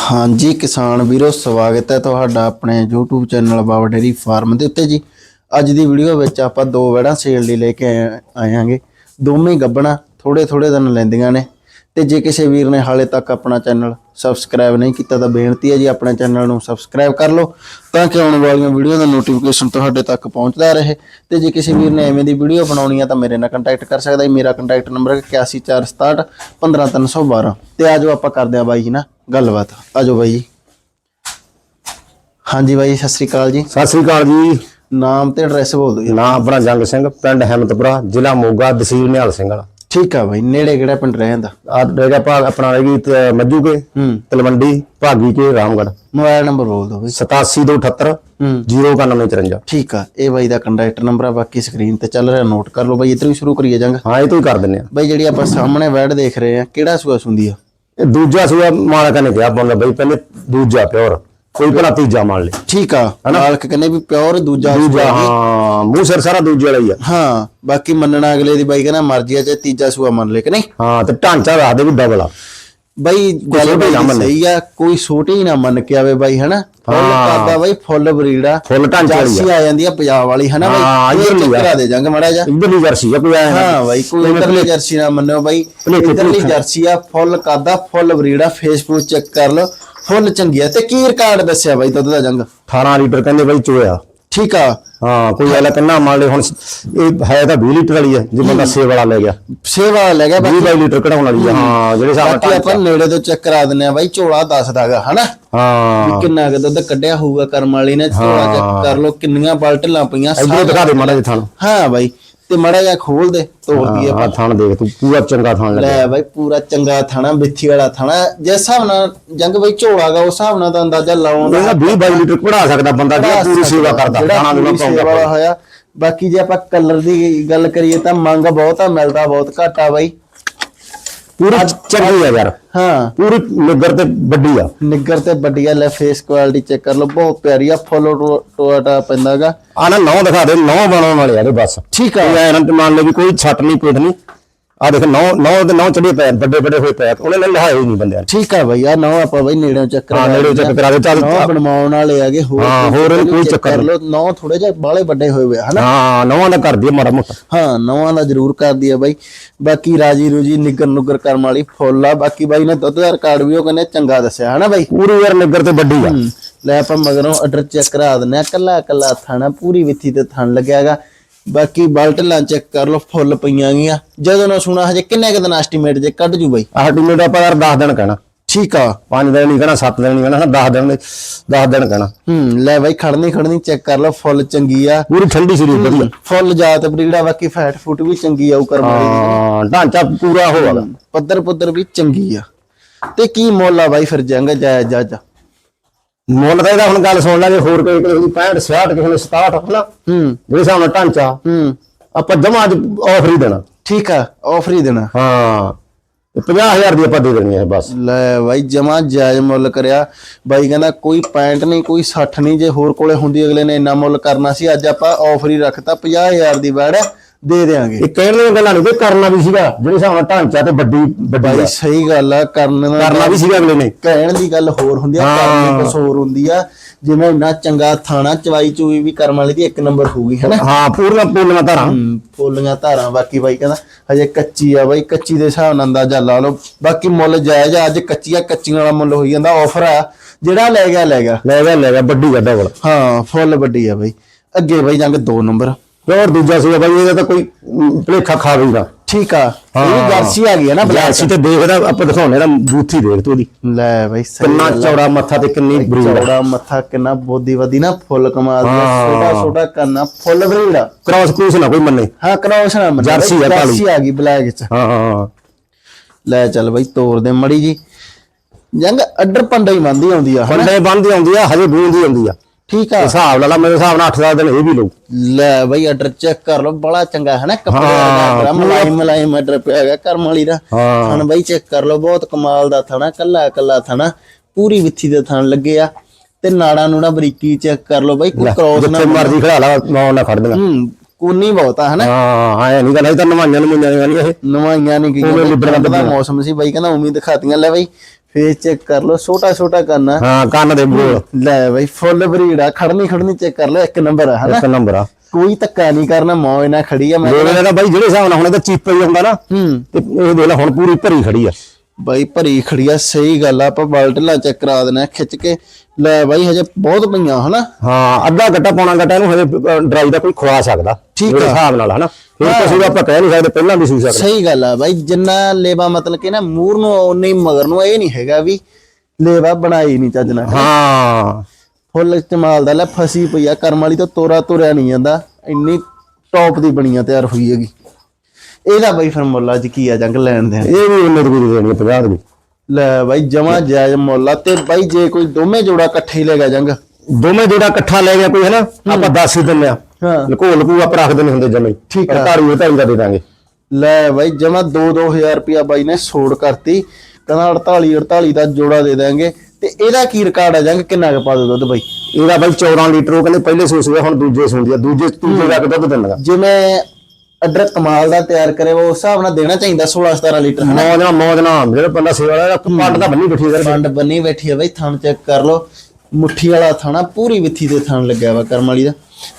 ਹਾਂਜੀ, ਕਿਸਾਨ ਵੀਰੋ, ਸਵਾਗਤ ਹੈ ਤੁਹਾਡਾ ਆਪਣੇ YouTube channel Baba dairy farm ਦੇ ਉੱਤੇ ਜੀ। ਅੱਜ ਦੀ ਵੀਡੀਓ ਵਿੱਚ ਆਪਾਂ ਦੋ ਵੜਾਂ ਸੇਲ ਲਈ ਲੈ ਕੇ ਆਏ- ਆਇਆਂਗੇ। ਦੋਵੇਂ ਗੱਬਣਾ ਥੋੜੇ ਥੋੜੇ ਦਿਨ ਲੈਂਦੀਆਂ ਨੇ। ਤੇ ਜੇ ਕਿਸੇ ਵੀਰ ਨੇ ਹਾਲੇ ਤੱਕ ਆਪਣਾ ਚੈਨਲ ਸਬਸਕ੍ਰਾਈਬ ਨਹੀਂ ਕੀਤਾ ਤਾਂ ਬੇਨਤੀ ਹੈ ਜੀ, ਆਪਣੇ ਚੈਨਲ ਨੂੰ ਸਬਸਕ੍ਰਾਈਬ ਕਰ ਲਓ ਤਾਂ ਕਿ ਆਉਣ ਵਾਲੀਆਂ ਵੀਡੀਓ ਦਾ ਨੋਟੀਫਿਕੇਸ਼ਨ ਤੁਹਾਡੇ ਤੱਕ ਪਹੁੰਚਦਾ ਰਹੇ। ਤੇ ਜੇ ਕਿਸੇ ਵੀਰ ਨੇ ਐਵੇਂ ਦੀ ਵੀਡੀਓ ਬਣਾਉਣੀ ਆ ਤਾਂ ਮੇਰੇ ਨਾਲ ਕੰਟੈਕਟ ਕਰ ਸਕਦਾ ਹੈ ਮੇਰਾ ਕੰਟੈਕਟ ਨੰਬਰ ਹੈ 814661 15312 ਤੇ ਆਜੋ ਆਪਾਂ ਕਰਦੇ ਆ ਬਾਈ ਜੀ ਨਾ ਗੱਲਬਾਤ। ਆਜੋ ਬਾਈ। ਜੀ ਹਾਂਜੀ ਬਾਈ ਸਤਿ ਸ੍ਰੀ ਅਕਾਲ ਜੀ। ਸਤਿ ਸ੍ਰੀ ਅਕਾਲ ਜੀ। ਨਾਮ ਤੇ ਐਡਰੈਸ ਬੋਲ ਦਿਓ। ਜੀ ਨਾਮ ਆਪਣਾ ਜੰਗ ਸਿੰਘ ਪਿੰਡ ਹੈਮਤਪੁਰਾ ਜ਼ਿਲ੍ਹਾ ਮੋਗਾ ਤਹਿਸੀਲ ਨਿਹਾਲ ਸਿੰਘ ਵਾਲਾ। ਠੀਕ ਆ ਬਾਈ ਨੇੜੇ ਕਿਹੜਾ ਪਿੰਡ ਰਹਿੰਦਾ? ਆ ਰਹੇਗਾ ਭਾਗ ਆਪਣਾ ਰਹੇਗੀ ਮੱਜੂ ਕੇ ਤਲਵੰਡੀ ਭਾਗੀ ਕੇ ਰਾਮਗੜ੍ਹ। ਮੋਬਾਈਲ ਨੰਬਰ ਬੋਲ ਦਿਓ ਬਾਈ। 8778 ਹੂੰ। 09153 ਠੀਕ ਆ ਇਹ ਬਾਈ ਦਾ ਕੰਟੈਕਟ ਨੰਬਰ ਆ ਬਾਕੀ ਸਕਰੀਨ ਤੇ ਚੱਲ ਰਿਹਾ ਨੋਟ ਕਰ ਲਓ ਬਾਈ ਇਧਰੋਂ ਹੀ ਸ਼ੁਰੂ ਕਰੀਏ ਜੰਗ। ਹਾਂ ਇਹ ਤੋਂ ਹੀ ਕਰ ਦਿੰਨੇ ਆ ਬਾਈ ਜਿਹੜੀ ਆਪਾਂ ਸਾਹਮਣੇ ਵੈਡ ਦੇਖ ਰਹੇ ਆ ਕਿਹੜਾ ਸੂਆ ਸੁੰਦੀ ਆ? ਦੂਜਾ ਸੂਆ ਮਾਲਕ ਨੇ ਕਿਹਾ ਬੰਦਾ ਬਈ ਪਹਿਲੇ ਦੂਜਾ ਪਿਓਰ ਕੋਈ ਭਲਾ ਤੀਜਾ ਮੰਨ ਲੈ। ਠੀਕ ਆ ਮਾਲਕ ਕਹਿੰਦੇ ਵੀ ਪਿਓਰ ਦੂਜਾ ਦੂਜਾ ਸੂਆ ਹਾਂ ਮੂੰਹ ਸਿਰ ਸਾਰਾ ਦੂਜੇ ਵਾਲਾ ਹੀ ਆ। ਹਾਂ ਬਾਕੀ ਮੰਨਣਾ ਅਗਲੇ ਦੀ ਬਾਈ ਕਹਿੰਦਾ ਮਰਜ਼ੀ ਆ ਚਾਹੇ ਤੀਜਾ ਸੂਆ ਮੰਨ ਲੈ ਕਿ ਨਹੀਂ। ਹਾਂ ਤੇ ਢਾਂਚਾ ਦੱਸ ਦੇ ਵੀ ਡਬਲ ਆ। ਬਾਈ ਗੱਲ ਬਾਈ ਮੰਨੇ। ਸਹੀ ਆ ਕੋਈ ਛੋਟੀ ਹੀ ਨਾ ਮੰਨ ਕੇ ਆਵੇ ਬਾਈ ਹਨਾ? ਫੁੱਲ ਹਾਂ। ਬਾਈ ਫੁੱਲ ਬਰੀਡ ਆ ਫੁੱਲ ਢਾਂਚੇ ਵਾਲੀ ਜਰਸੀ ਆ ਜਾਂਦੀ ਆ ਪੰਜਾਬ ਵਾਲੀ ਹਨਾ ਹਾਂ, ਬਾਈ ਇੱਧਰ ਇਹ ਲਈ ਆ। ਕਰਾ ਦੇ ਜੰਗ ਮੜਾ ਜਾ ਇਧਰਲੀ ਜਰਸੀ ਆ ਕੋਈ ਆਇਆ ਹਾਂ ਬਾਈ ਕੋਈ ਇਧਰਲੀ ਜਰਸੀ ਨਾ ਮੰਨਿਓ ਬਾਈ। ਇਧਰਲੀ। ਜਰਸੀ ਆ ਫੁੱਲ ਕਾਦਾ ਫੁੱਲ ਬਰੀਡ ਆ ਫੇਸਬੁੱਕ ਚੈੱਕ ਕਰ ਲਓ। ਫੁੱਲ ਚੰਗੀ ਆ। ਤੇ ਕੀ ਰਿਕਾਰਡ ਦੱਸਿਆ ਬਾਈ ਦੁੱਧ ਦਾ ਜੰਗ? 18 ਲੀਟਰ ਕਹਿੰਦੇ ਬਈ ਚੋਇਆ। ਠੀਕ ਆ। ਹਾਂ ਕੋਈ ਵਾਲਾ ਕਿੰਨਾ ਮੰਨ ਲੈ ਹੁਣ ਇਹ ਹੈ ਤਾਂ 20 ਲੀਟਰ ਵਾਲੀ ਹੈ ਜੇ ਬੰਦਾ ਸੇ ਵਾਲਾ ਲੈ ਗਿਆ। ਸੇਵਾ ਲੈ ਗਿਆ 20 ਬਾਕੀ 22 ਲੀਟਰ ਕਢਾਉਣ ਵਾਲੀ ਆ ਹਾਂ ਜਿਹੜੇ ਹਿਸਾਬ ਬਾਕੀ ਆਪਾਂ ਨੇੜੇ ਤੋਂ ਚੈੱਕ ਕਰਾ ਦਿੰਨੇ ਆ ਬਾਈ ਝੋਲਾ ਦੱਸਦਾਗਾ ਹਨਾ? ਹਾਂ। ਕਿੰਨਾ ਕੁ ਦੁੱਧ ਕੱਢਿਆ ਹੋਊਗਾ ਕਰਮ ਵਾਲੀ ਨੇ ਝੋਲਾ ਚੈੱਕ ਕਰ ਲਓ ਕਿੰਨੀਆਂ ਬਲਟਲਾਂ ਪਈਆਂ ਇਧਰ ਦਿਖਾ ਦੇ ਮਾੜਾ ਜਿਹਾ ਥਣ। ਹਾਂ ਬਾਈ ਤੇ ਮੜਾ ਜਿਹਾ ਖੋਲ ਦੇ ਤੋੜ ਦਈਏ ਹਾਂ ਥਣ ਦੇਖ ਤੂੰ ਪੂਰਾ ਚੰਗਾ ਥਣ ਲੱਗਾ ਲੈ ਬਾਈ ਪੂਰਾ ਚੰਗਾ ਥਾਣਾ ਬਿੱਥੀ ਵਾਲਾ ਥਾਣਾ। ਜਿਸ ਹਿਸਾਬ ਨਾਲ ਜੰਗ ਬਾਈ ਝੋਲਾਗਾ ਉਸ ਹਿਸਾਬ ਨਾਲ ਤਾਂ ਅੰਦਾਜ਼ਾ ਲਾਉਣ ਦਾ ਇਹਦਾ 20 22 ਲੀਟਰ ਕਢਾ ਸਕਦਾ ਬੰਦਾ ਜਿਹੜਾ ਪੂਰੀ ਸੇਵਾ ਕਰਦਾ ਪੂਰੀ ਦੇਣਾ ਸੇਵਾ ਵਾਲਾ ਪਾਉਂਦਾ ਹੋਇਆ। ਬਾਕੀ ਜੇ ਆਪਾਂ ਕਲਰ ਦੀ ਗੱਲ ਕਰੀਏ ਤਾਂ ਮੰਗ ਬਹੁਤ ਆ ਮਿਲਦਾ ਬਹੁਤ ਘੱਟ ਆ ਬਾਈ। ਪੂਰੀ ਚੰਗੀ ਆ ਯਾਰ। ਹਾਂ। ਪੂਰੀ ਨਿੱਗਰ ਤੇ ਵੱਡੀ ਆ। ਨਿੱਗਰ ਤੇ ਵੱਡੀ ਆ ਲੈ ਫੇਸ ਕੁਆਲਿਟੀ ਚੈੱਕ ਕਰ ਲਓ ਬਹੁਤ ਪਿਆਰੀ ਆ ਫੁੱਲ ਟੋਟਾ ਪੈਂਦਾਗਾ। ਆ ਨਾ ਨੌ ਦਿਖਾ ਦੇ ਨੌ ਬਣਾਉਣ ਵਾਲੇ ਆ ਇਹਦੇ ਬਸ। ਠੀਕ ਆ। ਐਂ ਨਾ ਮੰਨ ਲੈ ਵੀ ਕੋਈ ਛੱਟ ਨਹੀਂ ਪੇਟ ਨਹੀਂ। ਆ ਦੇਖ ਨੌ ਨੌ ਦੇ ਨੌ ਚੜੇ ਪਏ ਵੱਡੇ ਵੱਡੇ ਹੋਏ ਪਏ ਆ। ਉਹਨੇ ਨੇ ਲਹਾਏ ਨਹੀਂ ਬੰਦਿਆਂ ਨੇ। ਠੀਕ ਆ ਬਾਈ ਆ ਨਾ ਆਪਾਂ ਬਾਈ ਨੇੜਿਓਂ ਚੱਕਰ ਹਾਂ, ਨੇੜਿਓਂ check ਕਰਾ ਦੇ, ਚੱਲ। ਨੌ ਬਣਵਾਉਣ ਵਾਲੇ ਹੈਗੇ ਹੋਰ ਹਾਂ, ਹੋਰ ਕੋਈ ਚੱਕਰ ਕਰ ਲਓ ਨੌ ਥੋੜੇ ਜਿਹਾ ਬਾਲੇ ਵੱਡੇ ਹੋਏ ਹੋਏ ਆ, ਹਨਾ? ਹਾਂ ਨੌਵਾਂ ਦਾ ਕਰ ਦਈਏ ਮਾੜਾ ਮੋਟਾ। ਹਾਂ ਨਵਾਂ ਦਾ ਜ਼ਰੂਰ ਕਰਦੀ ਆ ਬਾਈ। ਬਾਕੀ ਰਾਜੀ ਰੂਜੀ ਨਿੱਗਰ ਨੁੱਗਰ ਕਰਮ ਵਾਲੀ ਫੁੱਲ ਆ ਬਾਕੀ ਬਾਈ ਨੇ ਦੁੱਧ ਦਾ ਰਿਕਾਰਡ ਵੀ ਉਹ ਕਹਿੰਦੇ ਚੰਗਾ ਦੱਸਿਆ ਹਨਾ ਬਾਈ? ਪੂਰੀ ਯਾਰ ਨਿੱਗਰ ਤੇ ਵੱਡੀ ਆ। ਲੈ ਆਪਾਂ ਮਗਰੋਂ ਆਰਡਰ ਚੈੱਕ ਕਰਾ ਦਿੰਨੇ ਆ ਕੱਲਾ ਕੱਲਾ ਥਾਣਾ ਪੂਰੀ ਵਿੱਥੀ ਤੇ ਥਣ ਲੱਗਿਆਗਾ ਬਾਕੀ ਬਲਟ ਲਾਂ ਚੈੱਕ ਕਰ ਲਓ ਫੁੱਲ ਪਈਆਂ ਗੀਆਂ ਜਦੋਂ ਨਾ ਸੁਣਾ ਹਜੇ ਕਿੰਨੇ ਕੁ ਦਿਨ ਐਸਟੀਮੇਟ ਜੇ ਕੱਢ ਜੂ ਬਾਈ? ਆਹ ਟੀਮੇਟ ਆਪਾਂ ਯਾਰ 10 ਦਿਨ ਕਹਿਣਾ। ਠੀਕ ਆ। 5 ਦਿਨ ਨਹੀਂ ਕਹਿਣਾ 7 ਦਿਨ ਨਹੀਂ ਕਹਿਣਾ 10 ਦਿਨ ਦੇ 10 ਦਿਨ ਕਹਿਣਾ। ਹੂੰ ਲੈ ਬਾਈ ਖੜਨੀ ਖੜਨੀ ਚੈੱਕ ਕਰ ਲਓ ਫੁੱਲ ਚੰਗੀ ਆ। ਪੂਰੀ ਠੰਡੀ ਸਰੀਰ ਵਧੀਆ। ਫੁੱਲ ਜਾਤ ਬਰੀੜਾ ਬਾਕੀ ਫੈਟ ਫੁੱਟ ਵੀ ਚੰਗੀ ਆਉ ਕਰਮ ਵਾਲੀ ਦੀ। ਹਾਂ ਢਾਂਚਾ ਪੂਰਾ ਹੋਗਾ ਪੱਧਰ ਪੁੱਧਰ ਵੀ ਚੰਗੀ ਆ। ਤੇ ਕੀ ਮੁੱਲ ਆ ਬਾਈ ਫਿਰ ਜੰਗ ਜਾਇਜ਼ ਜੱਜ ਮੁੱਲ ਤਾਂ ਇਹਦਾ ਹੁਣ ਗੱਲ ਸੁਣ ਲਾਂਗੇ ਹੋਰ ਕੋਈ ਕੋਈ 65 66 ਕਿਸੇ ਨੇ 67 ਹਨਾ? ਹੂੰ। ਜਿਹੜੇ ਹਿਸਾਬ ਨਾਲ ਢਾਂਚਾ ਹੂੰ। ਆਪਾਂ ਜਮਾ ਅੱਜ ਆਫਰ ਹੀ ਦੇਣਾ। ਠੀਕ ਆ ਆਫਰ ਹੀ ਦੇਣਾ। ਹਾਂ। ਤੇ 50000 ਦੀ ਆਪਾਂ ਦੇ ਦੇਣੀ ਹੈ ਬਸ। ਲੈ ਬਾਈ ਜਮਾ ਜਾਇਜ਼ ਮੁੱਲ ਕਰਿਆ। ਬਾਈ ਕਹਿੰਦਾ ਕੋਈ ਪੈਂਟ ਨਹੀਂ ਕੋਈ 60 ਨਹੀਂ ਜੇ ਹੋਰ ਕੋਲੇ ਹੁੰਦੀ ਅਗਲੇ ਨੇ ਇੰਨਾ ਮੁੱਲ ਕਰਨਾ ਸੀ ਅੱਜ ਆਪਾਂ ਆਫਰ ਹੀ ਰੱਖਤਾ 50000 ਦੀ ਵੜ ਦੇ ਦੇਾਂਗੇ ਇਹ ਕਹਿਣ ਦੀਆਂ ਗੱਲਾਂ ਨਹੀਂ ਕੋਈ ਕਰਨਾ ਵੀ ਸੀਗਾ ਜਿਹੜੇ ਹਿਸਾਬ ਨਾਲ ਢਾਂਚਾ ਤੇ ਵੱਡੀ ਵੱਡੀ ਬਾਈ। ਸਹੀ ਗੱਲ ਆ ਕਰਨ ਦਾ ਕਰਨਾ ਵੀ ਸੀਗਾ ਅਗਲੇ ਨੇ। ਕਹਿਣ ਦੀ ਗੱਲ ਹੋਰ ਹੁੰਦੀ ਆ ਕਰਨੀ ਕੁਛ ਹੋਰ ਹੁੰਦੀ ਆ। ਜਿਵੇਂ ਇੰਨਾ ਚੰਗਾ ਥਾਣਾ ਚਵਾਈ ਚੂਈ ਵੀ ਕਰਮ ਵਾਲੀ ਦੀ ਇੱਕ ਨੰਬਰ ਹੋਊਗੀ ਹੈਨਾ? ਹਾਂ ਪੂਰੀਆਂ ਪੂਰੀਆਂ ਧਾਰਾਂ। ਹੂੰ, ਫੁੱਲੀਆਂ ਧਾਰਾਂ ਬਾਕੀ ਬਾਈ ਕਹਿੰਦਾ ਹਜੇ ਕੱਚੀ ਆ ਬਾਈ ਕੱਚੀ ਦੇ ਹਿਸਾਬ ਨਾਲ ਅੰਦਾਜ਼ਾ ਲਾ ਲਓ। ਬਾਕੀ ਮੁੱਲ ਜਾਇਜ਼ ਆ ਅੱਜ ਕੱਚੀ ਆ ਕੱਚੀਆਂ ਵਾਲਾ ਮੁੱਲ ਹੋਈ ਜਾਂਦਾ ਆਫਰ ਆ। ਜਿਹੜਾ ਲੈ ਗਿਆ ਲੈ ਗਿਆ। ਲੈ ਗਿਆ ਲੈ ਗਿਆ ਵੱਡੀ ਗੱਡਾ ਕੋਲ ਹਾਂ ਫੁੱਲ ਵੱਡੀ ਆ ਬਾਈ। ਅੱਗੇ ਬਾਈ ਜੰਗ 2 ਨੰਬਰ। ਹੋਰ ਦੂਜਾ ਸੀਗਾ ਬਾਈ ਇਹਦਾ ਤਾਂ ਕੋਈ ਭੁਲੇਖਾ ਖਾ ਗਈਦਾ ਠੀਕ ਆ। ਇਹ ਵੀ ਜਰਸੀ ਆ ਗਈ ਹੈ ਨਾ ਅਸੀਂ ਤੇ ਦੇਖਦਾ ਆਪਾਂ ਦਿਖਾਉਣੇ ਦਾ ਬੂਥੀ ਦੇਖ ਤੂੰ ਉਹਦੀ। ਲੈ ਬਾਈ ਸਹੀ ਕਿੰਨਾ। ਚੌੜਾ ਮੱਥਾ ਤੇ ਕਿੰਨੀ ਬਰੀਡ ਚੌੜਾ ਮੱਥਾ ਕਿੰਨਾ ਬੋਦੀ ਵਧੀ ਨਾ ਫੁੱਲ ਕਮਾਲ ਦਾ। ਛੋਟਾ ਛੋਟਾ ਕੰਨਾ ਫੁੱਲ ਬਰੀੜਾ ਕ੍ਰਾਸ ਕ੍ਰੂਸ ਨਾ ਕੋਈ ਮੰਨੇ। ਹਾਂ ਕ੍ਰੋਸ ਨਾ ਮੰਨ। ਜਰਸੀ ਆ ਕਾਲੀ। ਜਰਸੀ ਆ ਗਈ ਬਲੈਕ ਚ। ਹਾਂ ਲੈ ਚੱਲ ਬਾਈ ਤੋਰ ਦੇ ਮੜੀ ਜੀ। ਜੰਗ ਅੱਡਰ ਪੰਡਾ ਹੀ ਮੰਦੀ ਆਉਂਦੀ ਆ? ਬੰਦੇ ਬੰਦੀ ਆਉਂਦੀ ਆ ਹਜੇ ਬੂੰਦੀ ਆਉਂਦੀ ਆ। ਠੀਕ ਆ। ਹਿਸਾਬ ਲਾ ਲਾ ਮੇਰੇ ਹਿਸਾਬ ਨਾਲ 8-10 ਦਿਨ ਇਹ ਵੀ ਲਊ। ਲੈ ਬਾਈ ਆਰਡਰ ਚੈੱਕ ਕਰ ਲਓ ਬੜਾ ਚੰਗਾ ਹੈ ਨਾ ਕੱਪੜੇ ਦਾ ਮਲਾਈ ਮਲਾਈ ਆਰਡਰ ਪਿਆ ਹੈਗਾ ਕਰਮ ਵਾਲੀ ਦਾ। ਹਾਂ। ਥਣ ਬਾਈ ਚੈੱਕ ਕਰ ਲਓ ਬਹੁਤ ਕਮਾਲ ਦਾ ਥਣਾ ਕੱਲਾ ਕੱਲਾ ਥਣਾ ਪੂਰੀ ਵਿੱਥੀ ਦੇ ਥਣ ਲੱਗੇ ਆ। ਤੇ ਨਾੜਾ ਨੂੜਾ ਬਰੀਕੀ ਚੈੱਕ ਕਰ ਲਓ ਬਾਈ ਕੋਈ ਕ੍ਰੋਸ ਨਾ ਜਿੱਥੇ ਮਰਜ਼ੀ ਖੜਾ ਲਾ ਮੈਂ ਨਾ ਖੜ ਦੇਣਾ ਹੂੰ ਕੋਨੀ ਬਹੁਤ ਆ ਹਨਾ? ਹਾਂ ਆਏ ਨਹੀਂ ਗੱਲ ਇਹ ਤਾਂ ਨਵਾਈਆਂ ਨੂੰ ਨਹੀਂ ਇਹ। ਨਵਾਈਆਂ ਨਹੀਂ ਉਵੇਂ ਗਈਆਂ ਲਿਬੜਾ ਦਾ ਮੌਸਮ ਸੀ ਬਾਈ ਕਹਿੰਦਾ ਉਮੀਦ ਦਿਖਾਤੀਆਂ ਲੈ ਬਾਈ। ਫੇਸ ਚੈੱਕ ਕਰ ਲਓ ਛੋਟਾ ਛੋਟਾ ਕੰਨ ਆ। ਹਾਂ ਕੰਨ ਦੇ ਬੋਲ ਲੈ ਬਈ ਫੁੱਲ ਬਰੀਡ ਆ ਖੜਨੀ ਖੜਨੀ ਚੈੱਕ ਕਰ ਲਓ ਇੱਕ ਨੰਬਰ ਆ ਹਨਾ? ਇੱਕ ਨੰਬਰ ਆ। ਕੋਈ ਧੱਕਾ ਨਹੀਂ ਕਰਨਾ ਮੌਜ ਨਾਲ ਖੜੀ ਆ ਮੈਂ ਦਾ ਬਾਈ ਜਿਹੜੇ ਹਿਸਾਬ ਨਾਲ ਹੁਣ ਤਾਂ ਚੀਪਾ ਹੀ ਹੁੰਦਾ ਨਾ ਹੂੰ। ਤੇ ਇਹ ਦੇਖ ਲੈ ਹੁਣ ਪੂਰੀ ਭਰੀ ਖੜੀ ਆ। ਬਾਈ ਭਰੀ ਖੜੀ ਆ ਸਹੀ ਗੱਲ ਆ ਆਪਾਂ ਬਲਟਲਾ ਚੈੱਕ ਕਰਾ ਦੇਣਾ ਖਿੱਚ ਕੇ। ਲੈ ਬਾਈ ਹਜੇ ਬਹੁਤ ਪਈਆਂ ਹਨਾ? ਹਾਂ ਅੱਧਾ ਗੱਟਾ ਪੌਣਾ ਗੱਟਾ ਇਹਨੂੰ ਹਜੇ ਡਰਾਈ ਦਾ ਕੋਈ ਖਵਾ ਸਕਦਾ। ਠੀਕ ਆ। ਹਿਸਾਬ ਨਾਲ ਹਨਾ? ਫਿਰ ਕਿਸੇ ਦਾ ਆਪਾਂ ਕਹਿ ਨਹੀਂ ਸਕਦੇ ਪਹਿਲਾਂ ਵੀ ਸੀ ਸਕਦਾ ਸਹੀ ਗੱਲ ਆ ਬਾਈ ਜਿੰਨਾ ਲੇਵਾ ਮਤਲਬ ਕਿ ਨਾ ਮੂਰ ਨੂੰ ਉਨੇ ਹੀ ਮਗਰ ਨੂੰ ਇਹ ਨਹੀਂ ਹੈਗਾ ਵੀ ਲੇਵਾ ਬਣਾਈ ਨਹੀਂ ਚੱਜ ਨਾਲ। ਹਾਂ। ਫੁੱਲ ਇਸਤੇਮਾਲ ਦਾ ਲੈ ਫਸੀ ਪਈ ਆ ਕਰਮ ਵਾਲੀ ਤੋਂ ਤੋਰਾ ਤੁਰਿਆ ਨਹੀਂ ਜਾਂਦਾ ਇੰਨੀ ਟੌਪ ਦੀ ਬਣੀਆਂ ਤਿਆਰ ਹੋਈ ਹੈਗੀ। ਇਹਦਾ ਬਾਈ ਫਿਰ ਮੁੱਲ ਅੱਜ ਕੀ ਆ ਜੰਗ ਲੈਣ ਦੇ ਇਹ ਵੀ ਉਹਨੇ ਰੁਪਏ ਦੇਣੀ ਆ 50 ਦੀ। ਲੈ ਬਾਈ ਜਮਾ ਜਾਇਜ਼ ਮੁੱਲ ਆ ਤੇ ਬਾਈ ਜੇ ਕੋਈ ਦੋਵੇਂ ਜੋੜਾ ਇਕੱਠੇ ਹੀ ਲੈ ਗਿਆ ਜੰਗ। ਦੋਵੇਂ ਜਿਹੜਾ ਇਕੱਠਾ ਲੈ ਗਿਆ ਕੋਈ ਹੈ ਨਾ ਆਪਾਂ 10 ਹੀ ਦਿੰਦੇ ਆ। ਹਾਂ। ਲਕੋ ਲਕੂ ਆਪਾਂ ਰੱਖਦੇ ਨਹੀਂ ਹੁੰਦੇ ਜਮੇ। ਠੀਕ ਆ। ਧਾਰੀ ਧਾਰੀ ਦਾ ਦੇ ਦਾਂਗੇ। ਲੈ ਬਾਈ ਜਮਾ 2-2000 ਰੁਪਿਆ ਬਾਈ ਨੇ ਛੋੜ ਕਰਤੀ। ਕਹਿੰਦਾ 48 48 ਦਾ ਜੋੜਾ ਦੇ ਦਾਂਗੇ ਤੇ ਇਹਦਾ ਕੀ ਰਿਕਾਰਡ ਆ ਜੰਗ? ਕਿੰਨਾ ਕੁ ਪਾ ਦੋ ਦੁੱਧ ਬਾਈ? ਇਹਦਾ ਬਾਈ 14 ਲੀਟਰ ਉਹ ਕਹਿੰਦੇ ਪਹਿਲੇ ਸੂਸ ਹੋਇਆ ਹੁਣ ਦੂਜੇ ਸੂੰਦੀ ਆ। ਦੂਜੇ ਤੀਜੇ ਜਾ ਕੇ ਦੁੱਧ ਦਿੰਦਾ। ਜਿਵੇਂ ਅਡਰ ਕਮਾਲ ਦਾ ਤਿਆਰ ਕਰੇ ਉਹ ਉਸ ਹਿਸਾਬ ਨਾਲ ਦੇਣਾ ਚਾਹੀਦਾ 16-17 ਲੀਟਰ ਹਨਾ? ਮੌਜ ਨਾਲ ਮੌਜ ਨਾਲ। ਜਿਹੜਾ ਬੰਦਾ ਸੇਵਾ ਵਾਲਾ ਪੱਟ ਦਾ ਬੰਨੀ ਬਿਠੀ ਕਰ ਫੰਡ ਬੰਨੀ ਬੈਠੀ ਆ ਬਾਈ ਥਣ ਚੈੱਕ ਕਰ ਲਓ। ਮੁੱਠੀ ਵਾਲਾ ਥਾਣਾ ਪੂਰੀ ਵਿੱਥੀ ਦੇ ਥਣ ਲੱਗਿਆ ਵਾ ਕਰਮ ਵਾਲੀ ਦਾ।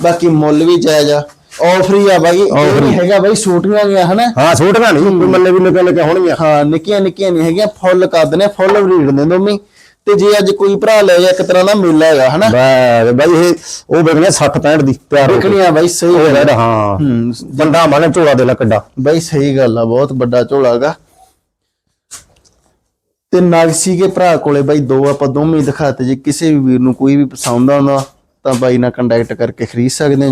ਬਾਕੀ ਮੁੱਲ ਵੀ ਜਾਇਜ਼ ਆ। ਆਫਰ ਹੀ ਆ ਬਾਈ। ਇਹ ਨਹੀਂ ਹੈਗਾ ਬਾਈ ਛੋਟੀਆਂ ਗਿਆ ਹਨਾ? ਹਾਂ ਛੋਟੀਆਂ ਨਹੀਂ ਕੋਈ ਮੰਨੇ ਵੀ ਨਿਕਲ ਨਿਕਲ ਹੋਣਗੀਆਂ। ਹਾਂ ਨਿੱਕੀਆਂ ਨਿੱਕੀਆਂ ਨਹੀਂ ਹੈਗੀਆਂ ਫੁੱਲ ਕੱਦ ਨੇ ਫੁੱਲ ਬਰੀਡ ਨੇ ਦੋਵੇਂ। ਤੇ ਜੇ ਅੱਜ ਕੋਈ ਭਰਾ ਲੈ ਜਾ ਇੱਕ ਤਰ੍ਹਾਂ ਦਾ ਮੇਲਾ ਹੈਗਾ ਹਨਾ? ਬੈ ਬਾਈ ਇਹ ਉਹ ਵੇਖਣੇ 60 65 ਦੀ ਤਿਆਰ ਵਿਕਣੀਆਂ ਬਾਈ ਸਹੀ ਹਾਂ ਹੂੰ। ਬੰਦਾ ਮਾਨੇ ਝੋਲਾ ਦੇ ਲਾ ਕੱਡਾ। ਬਾਈ ਸਹੀ ਗੱਲ ਆ ਬਹੁਤ ਵੱਡਾ ਝੋਲਾ ਗਾ ਤੇ ਨਾਗਸੀ ਕੇ ਭਰਾ ਕੋਲੇ ਬਾਈ ਦੋ ਆਪਾਂ ਦੋਵੇਂ ਦਿਖਾਤੇ ਜੇ ਕਿਸੇ ਵੀ ਵੀਰ ਨੂੰ ਕੋਈ ਵੀ ਪਸੰਦ ਆਉਂਦਾ। ਤਾਂ ਬਾਈ ਨਾਲ ਕੰਟੈਕਟ ਕਰਕੇ ਖਰੀਦ ਸਕਦੇ ਆ